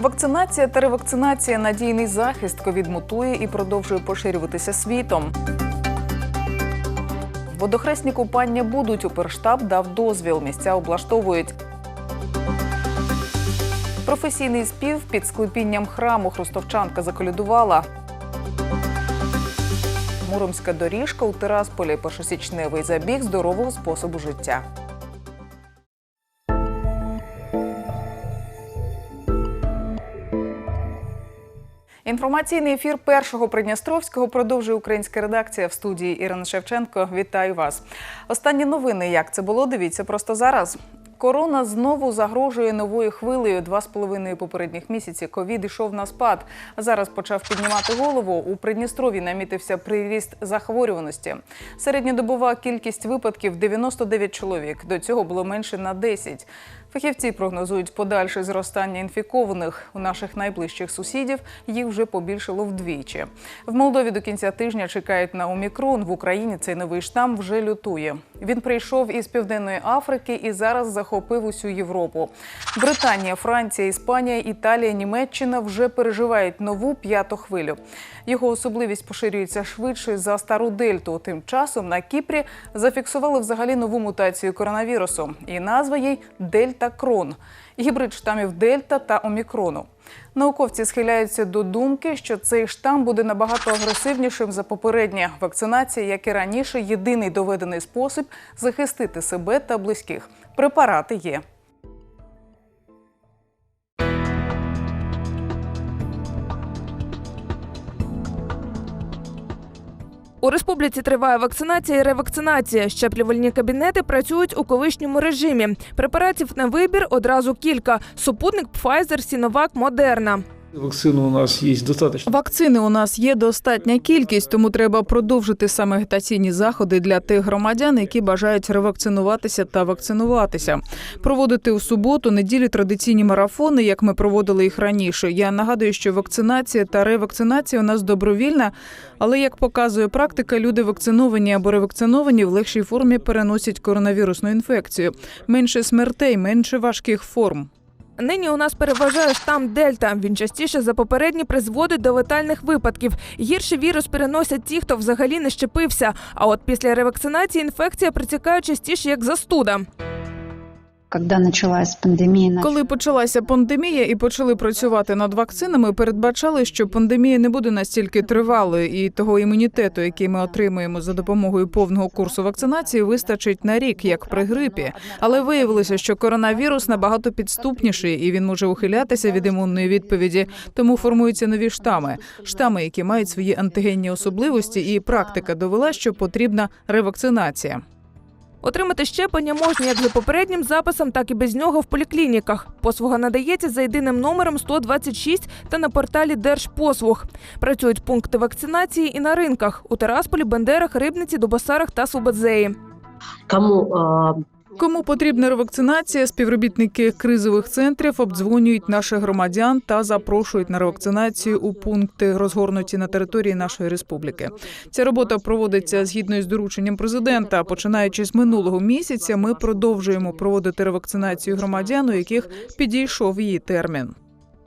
Вакцинація та ревакцинація надійний захист. Ковід мутує і продовжує поширюватися світом. Водохресні купання будуть. Уперштаб дав дозвіл. Місця облаштовують. Професійний спів під склепінням храму Хрустовчанка заколядувала. Муромська доріжка у Тирасполі першосічневий забіг здорового способу життя. Інформаційний ефір першого Придністровського продовжує українська редакція в студії Ірина Шевченко. Вітаю вас. Останні новини. Як це було? Дивіться просто зараз. Корона знову загрожує новою хвилею. Два з половиною попередніх місяці ковід ішов на спад. Зараз почав піднімати голову. У Придністрові намітився приріст захворюваності. Середньодобова кількість випадків 99 чоловік. До цього було менше на 10. Фахівці прогнозують подальше зростання інфікованих. У наших найближчих сусідів їх вже побільшало вдвічі. В Молдові до кінця тижня чекають на омікрон. В Україні цей новий штам вже лютує. Він прийшов із південної Африки і зараз захопив усю Європу. Британія, Франція, Іспанія, Італія, Німеччина вже переживають нову п'яту хвилю. Його особливість поширюється швидше за стару дельту. Тим часом на Кіпрі зафіксували взагалі нову мутацію коронавірусу, і назва їй Дельта Крон гібрид штамів Дельта та Омікрону. Науковці схиляються до думки, що цей штам буде набагато агресивнішим за попереднє. Вакцинація, як і раніше, єдиний доведений спосіб захистити себе та близьких. Препарати є. У республіці триває вакцинація і ревакцинація. Щеплювальні кабінети працюють у колишньому режимі. Препаратів на вибір одразу кілька: супутник Pfizer, Sinovac, Moderna. Вакцины у нас есть достаточно. Вакцини у нас є достатня кількість, тому треба продовжити саме агітаційні заходи для тих громадян, які бажають ревакцинуватися та вакцинуватися. Проводити у суботу, неділю традиційні марафони, як ми проводили їх раніше. Я нагадую, що вакцинація та ревакцинація у нас добровільна, але як показує практика, люди вакциновані або ревакциновані в легшій формі переносять коронавірусну інфекцію. Менше смертей, менше важких форм. Нині у нас переважає штам Дельта. Він частіше за попередні призводить до летальних випадків. Гірше вірус переносять ті, хто взагалі не щепився. А от після ревакцинації інфекція притікає частіше як застуда. Когда началась пандемия, Коли почалася пандемія і почали працювати над вакцинами, передбачали, що пандемія не буде настільки тривалою, і того імунітету, який ми отримуємо за допомогою повного курсу вакцинації, вистачить на рік, як при грипі. Але виявилося, що коронавірус набагато підступніший і він може ухилятися від імунної відповіді. Тому формуються нові штами, штами, які мають свої антигенні особливості, і практика довела, що потрібна ревакцинація. Отримати щеплення можна як за попереднім записом, так і без нього в поліклініках. Послуга надається за єдиним номером 126 та на порталі Держпослуг. Працюють пункти вакцинації і на ринках у Тарасполі, Бендерах, Рибниці, Дубасарах та Слободзеї. кому Кому потрібна ревакцинація, співробітники кризових центрів обдзвонюють наших громадян та запрошують на ревакцинацію у пункти, розгорнуті на території нашої республіки. Ця робота проводиться згідно із дорученням президента. Починаючи з минулого місяця, ми продовжуємо проводити ревакцинацію громадян, у яких підійшов її термін.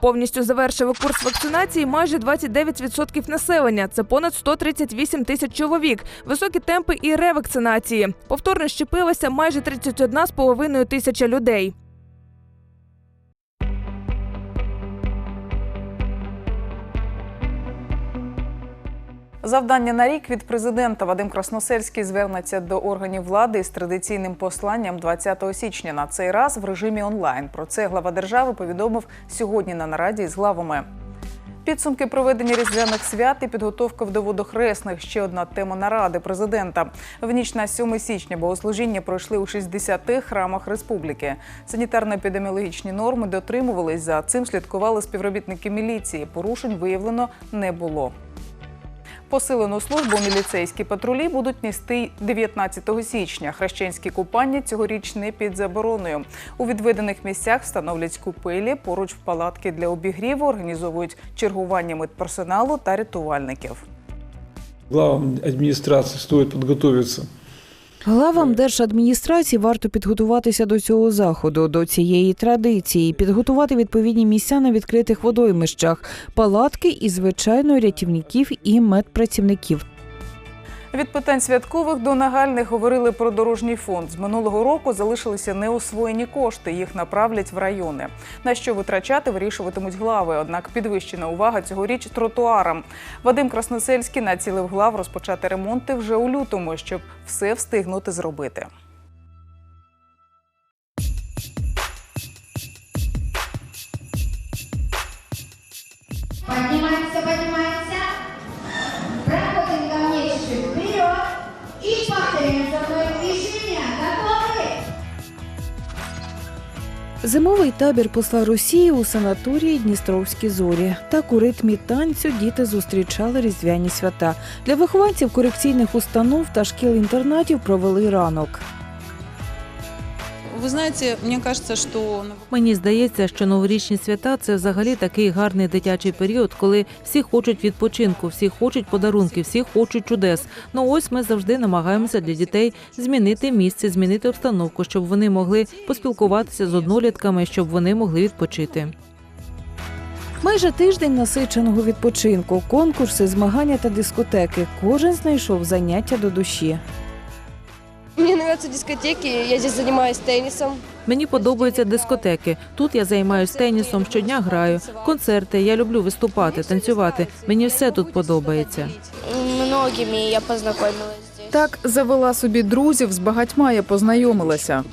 Повністю завершили курс вакцинації майже 29% населення. Це понад 138 тисяч чоловік. Високі темпи і ревакцинації. Повторно щепилося майже 31,5 тисяча людей. Завдання на рік від президента Вадим Красносельський звернеться до органів влади із традиційним посланням 20 січня. На цей раз в режимі онлайн. Про це глава держави повідомив сьогодні на нараді з главами. Підсумки проведення різдвяних свят і підготовка до водохресних ще одна тема наради президента. В ніч на 7 січня богослужіння пройшли у 60 храмах республіки. Санітарно-епідеміологічні норми дотримувались. За цим слідкували співробітники міліції. Порушень виявлено не було. Посилену службу міліцейські патрулі будуть нести 19 січня. Хрещенські купання цьогоріч не під забороною. У відведених місцях встановлять купелі, поруч палатки для обігріву, організовують чергування медперсоналу та рятувальників. Главам администрации стоит подготовиться Главам держадміністрації варто підготуватися до цього заходу, до цієї традиції, підготувати відповідні місця на відкритих водоймищах, палатки і, звичайно, рятівників і медпрацівників. Від питань святкових до нагальних говорили про дорожній фонд. З минулого року залишилися неосвоєні кошти. Їх направлять в райони. На що витрачати вирішуватимуть глави. Однак підвищена увага цьогоріч тротуарам. Вадим Красносельський націлив глав розпочати ремонти вже у лютому, щоб все встигнути зробити. Поднимаемся, поднимаемся. Зимовий табір посла Росії у санаторії Дністровські зорі. Так у ритмі танцю діти зустрічали різдвяні свята. Для вихованців корекційних установ та шкіл-інтернатів провели ранок. Вы знаете, мне кажется, что Мені здається, що новорічні свята це взагалі такий гарний дитячий період, коли всі хочуть відпочинку, всі хочуть подарунки, всі хочуть чудес. Ну ось ми завжди намагаємося для дітей змінити місце, змінити обстановку, щоб вони могли поспілкуватися з однолітками, щоб вони могли відпочити. Майже тиждень насиченого відпочинку, конкурси, змагання та дискотеки. Кожен знайшов заняття до душі. Мне нравятся дискотеки, я здесь занимаюсь теннисом. Мені подобаються дискотеки. Тут я займаюся тенісом, щодня граю, концерти. Я люблю виступати, танцювати. Мені все тут подобається. Многими я познакомилась здесь. Так завела собі друзів з багатьма я познайомилася.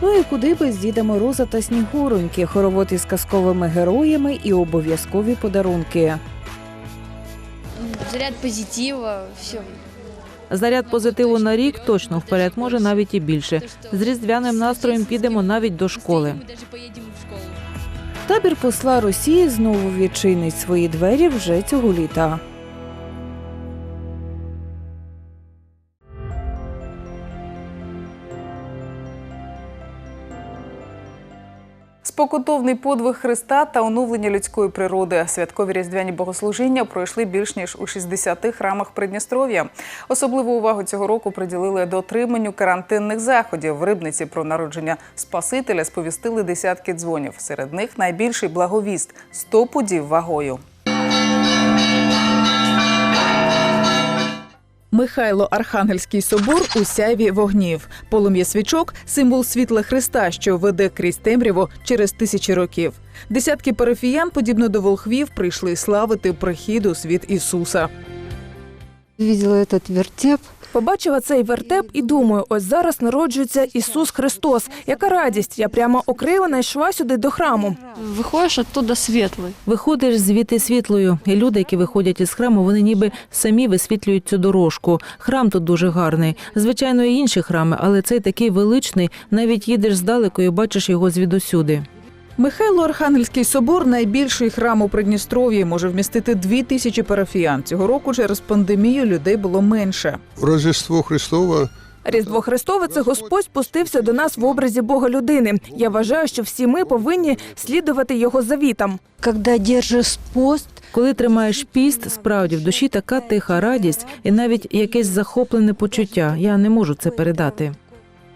Ну і куди без Діда Мороза та Снігуроньки, хоровод із казковими героями і обов'язкові подарунки. Заряд позитива, все. Заряд позитиву на рік точно вперед, може навіть і більше. З різдвяним настроєм підемо навіть до школи. Табір посла Росії знову відчинить свої двері вже цього літа. Спокутовний подвиг Христа та оновлення людської природи. Святкові різдвяні богослужіння пройшли більш ніж у 60 храмах Придністров'я. Особливу увагу цього року приділили дотриманню карантинних заходів. В рибниці про народження Спасителя сповістили десятки дзвонів. Серед них найбільший благовіст 100 пудів вагою. Михайло Архангельський собор у сяйві вогнів. Полум'я свічок символ світла Христа, що веде крізь темряву через тисячі років. Десятки парафіян, подібно до волхвів, прийшли славити прихід у світ Ісуса. Видела этот вертеп. Побачила цей вертеп і думаю, ось зараз народжується Ісус Христос. Яка радість! Я прямо окрилена йшла сюди до храму. Выходишь оттуда светлый. Виходиш звідти світлою, і люди, які виходять із храму, вони ніби самі висвітлюють цю дорожку. Храм тут дуже гарний. Звичайно, і інші храми, але цей такий величний. Навіть їдеш здалеку і бачиш його звідусюди. Михайло Архангельський собор найбільший храм у Придністров'ї, може вмістити дві тисячі парафіян. Цього року через пандемію людей було менше. Рождество Христове Різдво Христове це Господь спустився до нас в образі Бога людини. Я вважаю, що всі ми повинні слідувати його завітам. Когда держиш пост, Коли тримаєш піст, справді в душі така тиха радість і навіть якесь захоплене почуття. Я не можу це передати.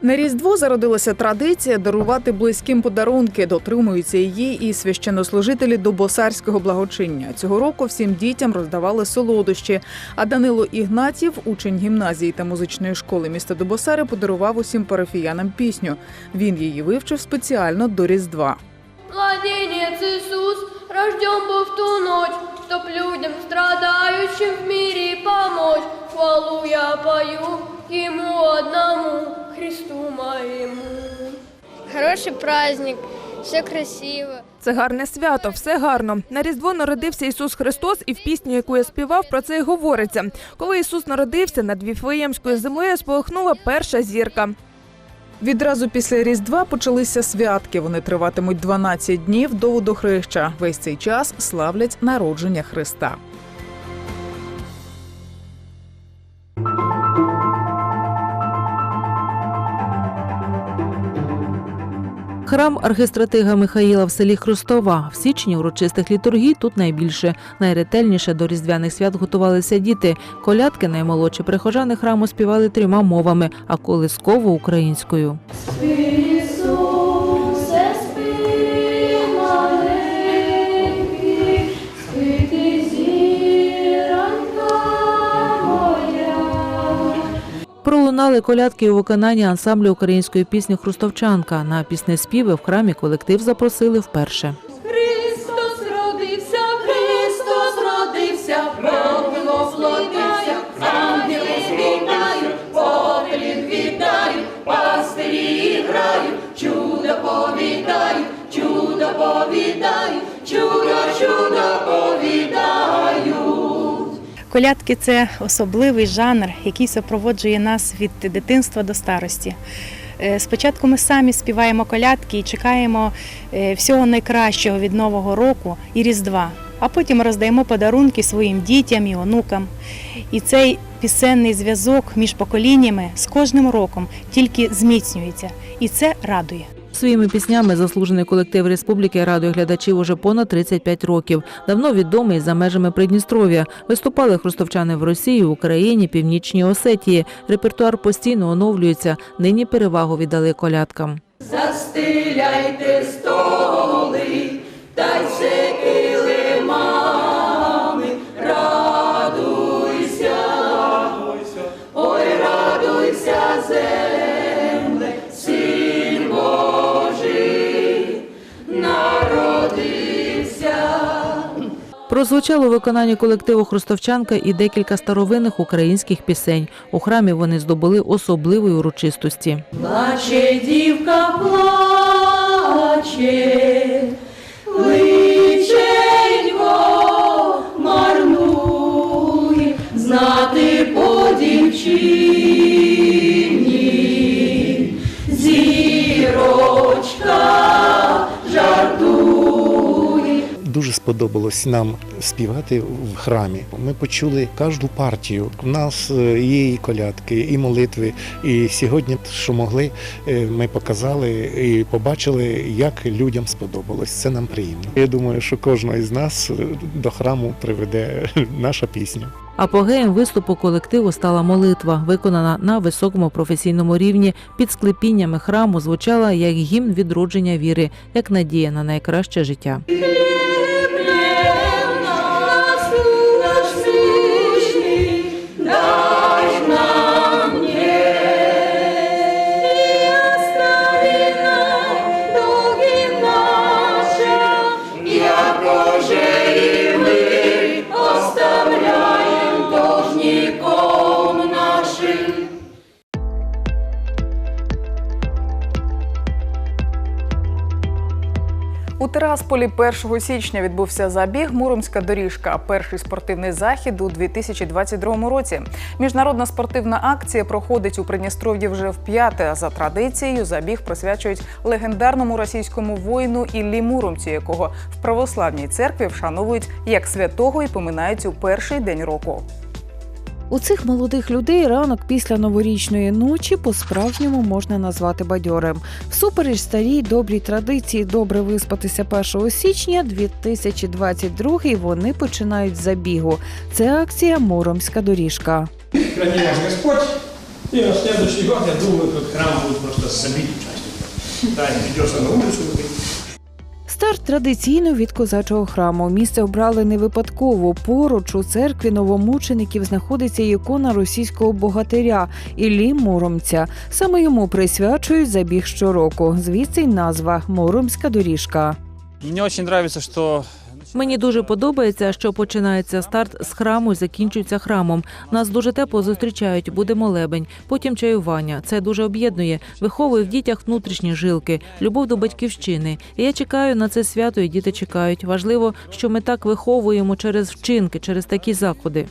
На Різдво зародилася традиція дарувати близьким подарунки. Дотримуються її і священнослужителі до босарського благочиння. Цього року всім дітям роздавали солодощі. А Данило Ігнатів, учень гімназії та музичної школи міста Добосари, подарував усім парафіянам пісню. Він її вивчив спеціально до Різдва. Младенец Иисус рожден был в ту ночь, чтоб людям страдающим в мире помочь. Хвалу я пою Ему одному, Христу моему. Хороший праздник, все красиво. Це гарне свято, все гарно. На Різдво народився Ісус Христос, і в пісню, яку я співав, про це й говориться. Коли Ісус народився, над Віфлеємською землею спалахнула перша зірка. Відразу після Різдва почалися святки. Вони триватимуть 12 днів до водохреща. Весь цей час славлять народження Христа. Храм архистратига Михаїла в селі Хрустова. В січні урочистих літургій тут найбільше. Найретельніше до різдвяних свят готувалися діти. Колядки наймолодші прихожани храму співали трьома мовами, а колисково українською. Пролунали колядки у виконанні ансамблю української пісні Хрустовчанка. На піснеспіви в храмі колектив запросили вперше. Христос родився, Христос родився, Бог воплотився, ангели співають, поклін віддають, пастирі грають, чудо повідають, чудо повідають, чудо, чудо повідають. Колядки це особливий жанр, який супроводжує нас від дитинства до старості. Е, Спочатку ми самі співаємо колядки і чекаємо е, всього найкращого від Нового року і Різдва, а потім роздаємо подарунки своїм дітям і онукам. І цей пісенний зв'язок між поколіннями з кожним роком тільки зміцнюється, і це радує. Своїми піснями заслужений колектив республіки радує глядачів уже понад 35 років. Давно відомий за межами Придністров'я. Виступали хрустовчани в Росії, Україні, Північній Осетії. Репертуар постійно оновлюється. Нині перевагу віддали колядкам. Застиляйте столи, та й Прозвучало у виконанні колективу Хрустовчанка і декілька старовинних українських пісень. У храмі вони здобули особливої урочистості. Плаче дівка, плаче, личенько марнує, знати по дівчині, Дуже сподобалось нам співати в храмі. Ми почули кожну партію. У нас е, є і колядки, і молитви. І сьогодні, що могли, е, ми показали і побачили, як людям сподобалось. Це нам приємно. Я думаю, що кожного із нас е, до храму приведе наша пісня. Апогеєм виступу колективу стала молитва, виконана на високому професійному рівні. Під склепіннями храму звучала як гімн відродження віри, як надія на найкраще життя. У Тирасполі 1 січня відбувся забіг Муромська доріжка. Перший спортивний захід у 2022 році. Міжнародна спортивна акція проходить у Придністров'ї вже вп'яте. За традицією забіг присвячують легендарному російському воїну Іллі Муромцю, якого в православній церкві вшановують як святого і поминають у перший день року. У цих молодих людей ранок після новорічної ночі по-справжньому можна назвати бадьорим. Всупереч старій добрій традиції добре виспатися 1 січня 2022 вони починають з забігу. Це акція Муромська доріжка. Храни Господь. И на следующий год, я думаю, тут храм будет просто забит участников. Да, идешь на улицу, и Старт традиційно від козачого храму. Місце обрали не випадково. Поруч у церкві новомучеників знаходиться ікона російського богатиря Іллі Муромця. Саме йому присвячують забіг щороку. Звідси й назва Муромська доріжка. Мені дуже подобається, что Мені дуже подобається, що починається старт з храму і закінчується храмом. Нас дуже тепло зустрічають, буде молебень, потім чаювання. Це дуже об'єднує, виховує в дітях внутрішні жилки, любов до батьківщини. І я чекаю на це свято, і діти чекають. Важливо, що ми так виховуємо через вчинки, через такі заходи.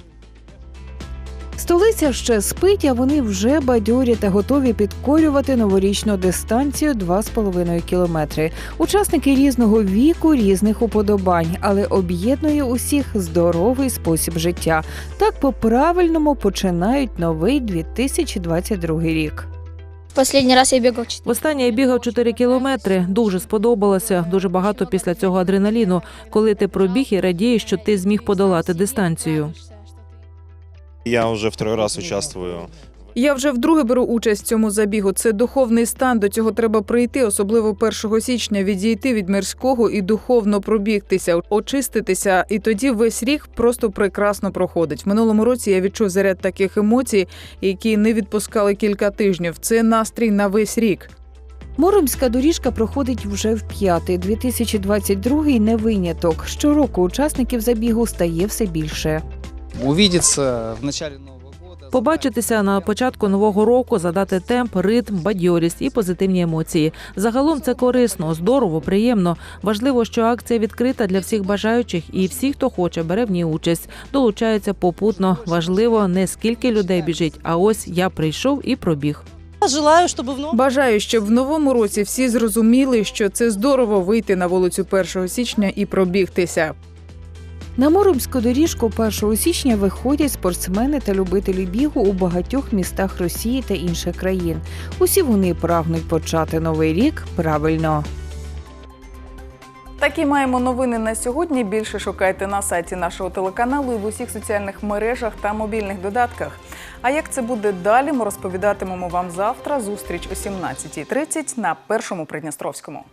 Столиця ще спить, а вони вже бадьорі та готові підкорювати новорічну дистанцію 2,5 кілометри. Учасники різного віку, різних уподобань, але об'єднує усіх здоровий спосіб життя. Так по-правильному починають новий 2022 рік. Последний раз я бегал Востаннє я бігав 4 кілометри. Дуже сподобалося. Дуже багато після цього адреналіну, коли ти пробіг і радієш, що ти зміг подолати дистанцію. Я уже второй раз участвую. Я вже вдруге беру участь в цьому забігу. Це духовний стан. До цього треба прийти, особливо 1 січня, відійти від мирського і духовно пробігтися, очиститися. І тоді весь рік просто прекрасно проходить. В минулому році я відчув заряд таких емоцій, які не відпускали кілька тижнів. Це настрій на весь рік. Муромська доріжка проходить вже в п'ятий. 2022 не виняток. Щороку учасників забігу стає все більше. Увидеться в начале нового. Побачитися на початку нового року, задати темп, ритм, бадьорість і позитивні емоції. Загалом це корисно, здорово, приємно. Важливо, що акція відкрита для всіх бажаючих, і всі, хто хоче, бере в ній участь, долучаються попутно. Важливо не скільки людей біжить, а ось я прийшов і пробіг. Желаю, щоб в Бажаю, щоб в новому році всі зрозуміли, що це здорово вийти на вулицю 1 січня і пробігтися. На Муромську доріжку 1 січня виходять спортсмени та любителі бігу у багатьох містах Росії та інших країн. Усі вони прагнуть почати новий рік правильно. Такі маємо новини на сьогодні. Більше шукайте на сайті нашого телеканалу і в усіх соціальних мережах та мобільних додатках. А як це буде далі, ми розповідатимемо вам завтра. Зустріч о 17.30 на першому Придністровському.